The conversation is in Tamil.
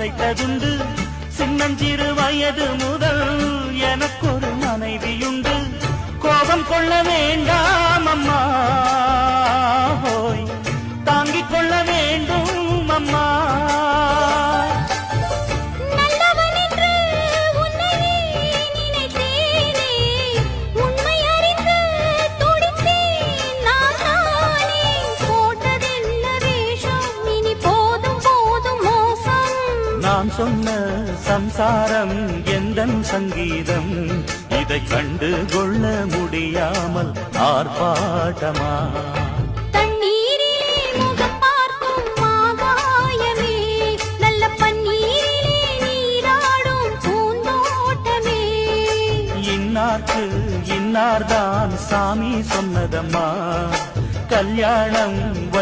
மறைத்ததுண்டு சின்னஞ்சிறு வயது முதல் எனக்கொரு மனைவியுண்டு. கோபம் கொள்ள வேண்டாம். நான் சொன்ன சம்சாரம் எந்தன் சங்கீதம்? இதை கண்டு கொள்ள முடியாமல் ஆர்ப்பாட்டமா? இன்னார்க்கு இன்னார்தான் சாமி சொன்னதம்மா? கல்யாணம் வை